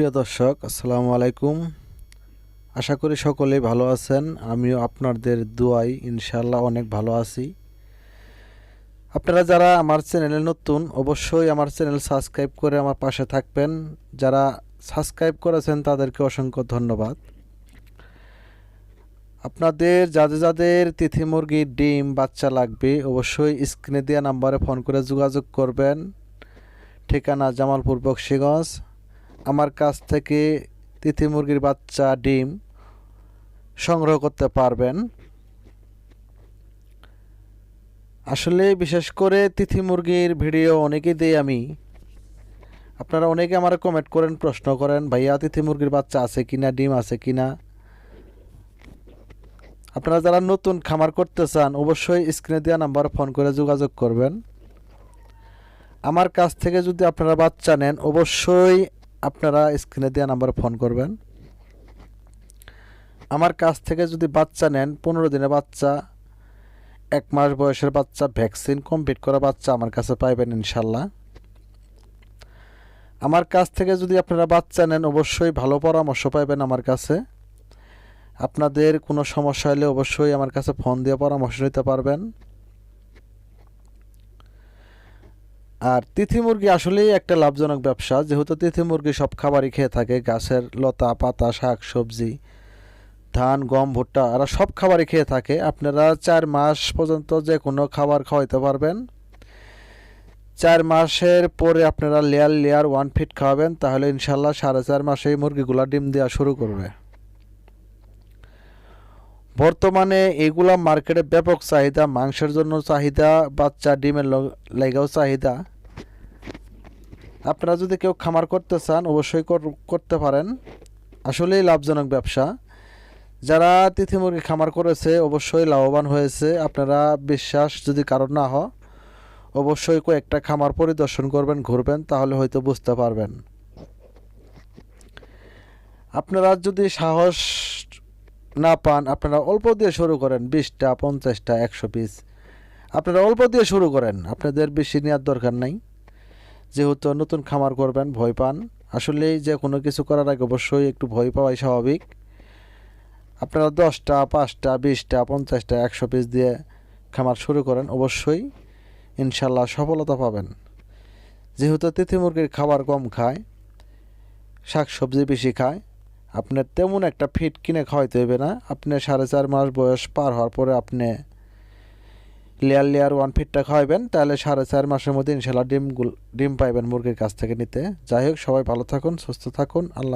প্রিয় দর্শক, আসসালামু আলাইকুম। আশা করি সকলেই ভালো আছেন। আমিও আপনাদের দোয়াই ইনশাল্লাহ অনেক ভালো আছি। আপনারা যারা আমার চ্যানেলে নতুন, অবশ্যই আমার চ্যানেল সাবস্ক্রাইব করে আমার পাশে থাকবেন। যারা সাবস্ক্রাইব করেছেন, তাদেরকে অসংখ্য ধন্যবাদ। আপনাদের যাদের যাদের তিথি মুরগির ডিম, বাচ্চা লাগবে, অবশ্যই স্ক্রিনে দেওয়া নাম্বারে ফোন করে যোগাযোগ করবেন। ঠিকানা জামালপুর বক্সিগঞ্জ আমার কাছ থেকে তিথি মুরগির বাচ্চা, ডিম সংগ্রহ করতে পারবেন। আসলে বিশেষ করে তিথি মুরগির ভিডিও অনেকেই দেই আমি। আপনারা অনেকে আমার কমেন্ট করেন, প্রশ্ন করেন, ভাইয়া তিথি মুরগির বাচ্চা আছে কিনা, ডিম আছে কিনা? আপনারা যারা নতুন খামার করতে চান, অবশ্যই স্ক্রিনে দেওয়া নাম্বার ফোন করে যোগাযোগ করবেন। আমার কাছ থেকে যদি আপনারা বাচ্চা নেন, অবশ্যই আপনারা স্ক্রিনে দেওয়া নাম্বারে ফোন করবেন। আমার কাছ থেকে যদি বাচ্চা নেন, পনেরো দিনের বাচ্চা, এক মাস বয়সের বাচ্চা ভ্যাকসিন কমপ্লিট করা বাচ্চা আমার কাছে পাইবেন ইনশাল্লাহ। আমার কাছ থেকে যদি আপনারা বাচ্চা নেন, অবশ্যই ভালো পরামর্শ পাইবেন আমার কাছে। আপনাদের কোনো সমস্যা হলে অবশ্যই আমার কাছে ফোন দিয়ে পরামর্শ নিতে পারবেন। আর তিথি মুরগি আসলেই একটা লাভজনক ব্যবসা। যেহেতু তিথি মুরগি সব খাবারই খেয়ে থাকে, গাছের লতা, পাতা, শাক, সবজি, ধান, গম, ভুট্টা, এরা সব খাবারই খেয়ে থাকে। আপনারা চার মাস পর্যন্ত যে কোনো খাবার খাওয়াইতে পারবেন। চার মাসের পরে আপনারা লেয়ার লেয়ার ওয়ান ফিট খাওয়াবেন, তাহলে ইনশাল্লাহ সাড়ে চার মাসেই মুরগিগুলা ডিম দেওয়া শুরু করবে। বর্তমানে এগুলা মার্কেটে ব্যাপক চাহিদা, মাংসের জন্য চাহিদা, বাচ্চা, ডিমের লেগেও চাহিদা। আপনারা যদি কেউ খামার করতে চান, অবশ্যই করতে পারেন। আসলেই লাভজনক ব্যবসা। যারা তিথি মুরগি খামার করেছে, অবশ্যই লাভবান হয়েছে। আপনারা বিশ্বাস যদি কারণ না হয়, অবশ্যই কয়েকটা খামার পরিদর্শন করবেন, ঘুরবেন, তাহলে হয়তো বুঝতে পারবেন। আপনারা যদি সাহস না পান, আপনারা অল্প দিয়ে শুরু করেন, বিশটা, পঞ্চাশটা, একশো পিস। আপনারা অল্প দিয়ে শুরু করেন, আপনাদের বেশি নেওয়ার দরকার নাই। যেহেতু নতুন খামার করবেন, ভয় পান। আসলেই যে কোনো কিছু করার আগে অবশ্যই একটু ভয় পাওয়াই স্বাভাবিক। আপনারা দশটা, পাঁচটা, বিশটা, পঞ্চাশটা, একশো পিস দিয়ে খামার শুরু করেন, অবশ্যই ইনশাল্লাহ সফলতা পাবেন। যেহেতু তিথি মুরগির খাবার কম খায় শাক সবজি বেশি খায়, আপনার তেমন একটা ফিট কিনে খাওয়াইতে হইবে না। আপনি সাড়ে চার মাস বয়স পার হওয়ার পরে আপনি লেয়ার লেয়ার ওয়ান ফিটটা খাওয়াইবেন, তাহলে সাড়ে চার মাসের মধ্যে ইনশাল্লাহ ডিম ডিম পাইবেন মুরগির কাছ থেকে নিতে। যাই হোক, সবাই ভালো থাকুন, সুস্থ থাকুন, আল্লাহ